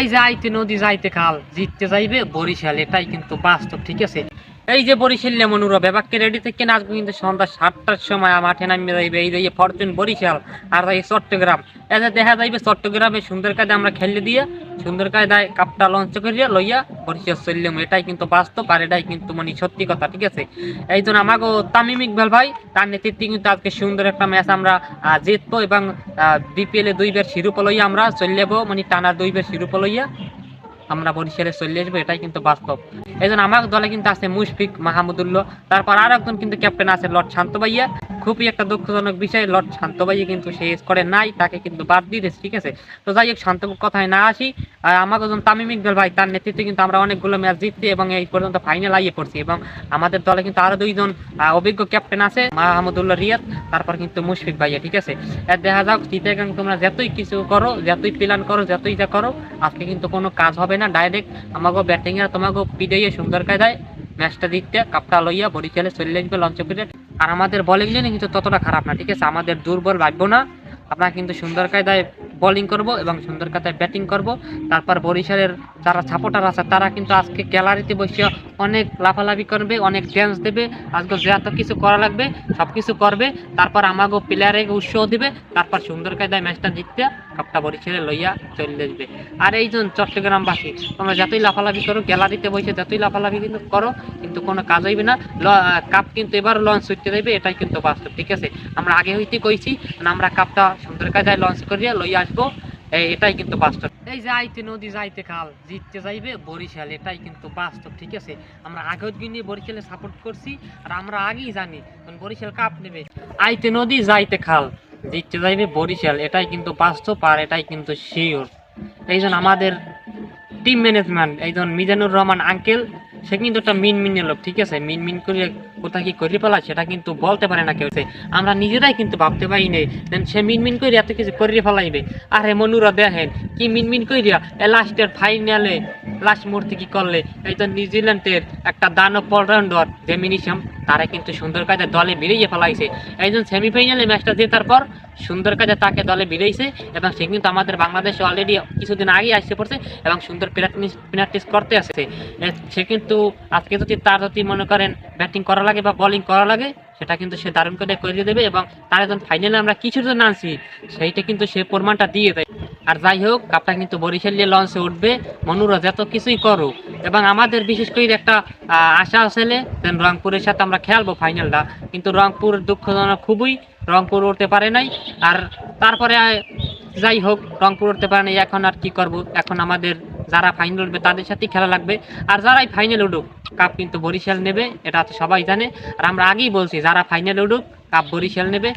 এই যাইতে নদী যাইতে খাল জিততে যাইবে বরিশাল এটাই কিন্তু বাস্তব ঠিক আছে। এই যে বরিশাল লেমনুরা বেবাককে রেডি থেকে নাচবো কিন্তু সন্ধ্যা সাতটার সময় মাঠে নামিয়ে যাইবে এই যে ফরচুন বরিশাল আর এই চট্টগ্রাম এতে দেখা যাইবে চট্টগ্রামে সুন্দর কাজে আমরা খেলে দিয়ে, সুন্দর কায়দায় কাপটা লঞ্চ করিয়া লইয়া বরিশাল চললাম এটাই কিন্তু বাস্তব আর এটাই কিন্তু মানে সত্যি কথা, ঠিক আছে? এই জন্য আমাকে তামিম ইকবাল ভাই, তার নেতৃত্বে কিন্তু আজকে সুন্দর একটা ম্যাচ আমরা জিতবো এবং বিপিএল দুইবার শিরোপা লইয়া আমরা চলে যাব। মানে টানা দুইবার শিরোপা লইয়া আমরা বরিশালে চলে আসব, এটাই কিন্তু বাস্তব। এই জন্য আমার দলে কিন্তু আছে মুশফিক মাহমুদুল্লাহ, তারপর আর একজন কিন্তু ক্যাপ্টেন আছে লর্ড শান্ত ভাইয়া খুবই একটা দুঃখজনক বিষয়, লর্ড শান্ত ভাইয়া কিন্তু সে স্কোরে নাই, তাকে কিন্তু বাদ দিয়ে দিয়েছে, ঠিক আছে? তো যাই হোক, শান্ত কথায় না আসি। আর আমাকে যখন তামিম ইকবাল ভাই, তার নেতৃত্বে কিন্তু আমরা অনেকগুলো ম্যাচ জিতছি এবং এই পর্যন্ত ফাইনাল আইয়ে পড়ছি এবং আমাদের দলে কিন্তু আরও দুইজন অভিজ্ঞ ক্যাপ্টেন আছে, মাহমুদুল্লাহ রিয়াদ, তারপর কিন্তু মুশফিক ভাইয়া, ঠিক আছে? দেখা যাক চিটাগাং তোমরা যতই কিছু করো, যতই প্ল্যান করো, যতই যা করো, আজকে কিন্তু কোনো কাজ হবে না। ডাইরেক্ট আমাকে ব্যাটিং এর তোমাকে পিডিয়ে সুন্দর কায়দায় ম্যাচটা দিতে কাপটা লইয়া বরিশালে চলে আসবে লঞ্চ করে আর আমাদের বোলিং লাইনে কিন্তু ততটা খারাপ না, ঠিক আছে? আমাদের দুর্বল ভাববো না। আমরা কিন্তু সুন্দর কায়দায় বোলিং করব এবং সুন্দর কায়দায় ব্যাটিং করব। তারপর বরিশালের যারা সাপোর্টার আছে, তারা কিন্তু আজকে গ্যালারিতে বসে অনেক লাফালাফি করবে, অনেক ড্যান্স দেবে, আজকে যত কিছু করা লাগবে, সব কিছু করবে, তারপর আমাকে প্লেয়ারে উৎসাহ দিবে, তারপর সুন্দর কায়দায় ম্যাচটা জিততে কাপটা বরিশালে লইয়া চলে আসবে। আর এই জন চট্টগ্রামবাসী, তোমরা যতই লাফালাফি করো গ্যালারিতে বসে যতই লাফালাফি কিন্তু করো, কিন্তু কোনো কাজ হইবে না। কাপ কিন্তু এবার লঞ্চ করতে দেবে, এটাই কিন্তু বাস্তব, ঠিক আছে? আমরা আগে হইতে কইছি, আমরা কাপটা সুন্দর কায়দায় লঞ্চ করিয়া লইয়া আসব। এটাই কিন্তু বাস্তব। এই যে আইতে নদী যাইতে খাল, জিততে যাইবে বরিশাল, এটাই কিন্তু বাস্তব, ঠিক আছে? আমরা আগের দিনে বরিশালে সাপোর্ট করছি, আর আমরা আগেই জানি বরিশাল কাপ নেবে। আইতে নদী, যাইতে খাল, জিততে যাইবে বরিশাল, এটাই কিন্তু বাস্তব আর এটাই কিন্তু শিওর এই আমাদের টিম ম্যানেজমেন্ট এই মিজানুর রহমান আঙ্কেল সে কিন্তু একটা মিন মিনের লোক, ঠিক আছে? মিন মিন করে কোথায় কি করে ফেলা সেটা কিন্তু বলতে পারে না কেউ আমরা নিজেরাই কিন্তু ভাবতে পারি নাই, দেন সে মিন মিন করে এত কিছু করে ফেলাইবে। আরে মনুরা দেখেন, কি মিন মিন করিয়া লাস্টের ফাইনালে লাস্ট মুহূর্তে কি করলে? এই তো নিউজিল্যান্ডের একটা দানব অলরাউন্ডার জেমিনিশাম তারা কিন্তু সুন্দর কাজে দলে বেরিয়ে ফেলাইছে। একজন সেমিফাইনালে ম্যাচটা জেতার পর সুন্দর কাজে তাকে দলে বেরিয়েছে এবং সে কিন্তু আমাদের বাংলাদেশে অলরেডি কিছুদিন আগে আসতে পড়ছে এবং সুন্দর প্র্যাকটিস প্র্যাকটিস করতে আসছে। সে কিন্তু আজকে যদি তার যদি মনে করেন ব্যাটিং করা লাগে বা বোলিং করা লাগে, সেটা কিন্তু সে দারুণ করে করে দেবে এবং তার একজন ফাইনালে আমরা কিছুর জন্য আনছি, সেইটা কিন্তু সে প্রমাণটা দিয়ে দেয়। আর যাই হোক কাপটা কিন্তু বরিশাল নিয়ে লঞ্চে উঠবে। মনুরা যত কিছুই করুক এবং আমাদের বিশেষ করে একটা আশা আসলে দেন রংপুরের সাথে আমরা খেলব ফাইনালটা কিন্তু রংপুর দুঃখজনক খুবই, রংপুর উঠতে পারে নাই। আর তারপরে যাই হোক, রংপুর উঠতে পারে নাই, এখন আর কি করব? এখন আমাদের যারা ফাইনাল উঠবে, তাদের সাথেই খেলা লাগবে। আর যারাই ফাইনাল উঠুক কাপ কিন্তু বরিশাল নেবে, এটা তো সবাই জানে। আর আমরা আগেই বলছি, যারা ফাইনাল উঠুক কাপ বরিশাল নেবে।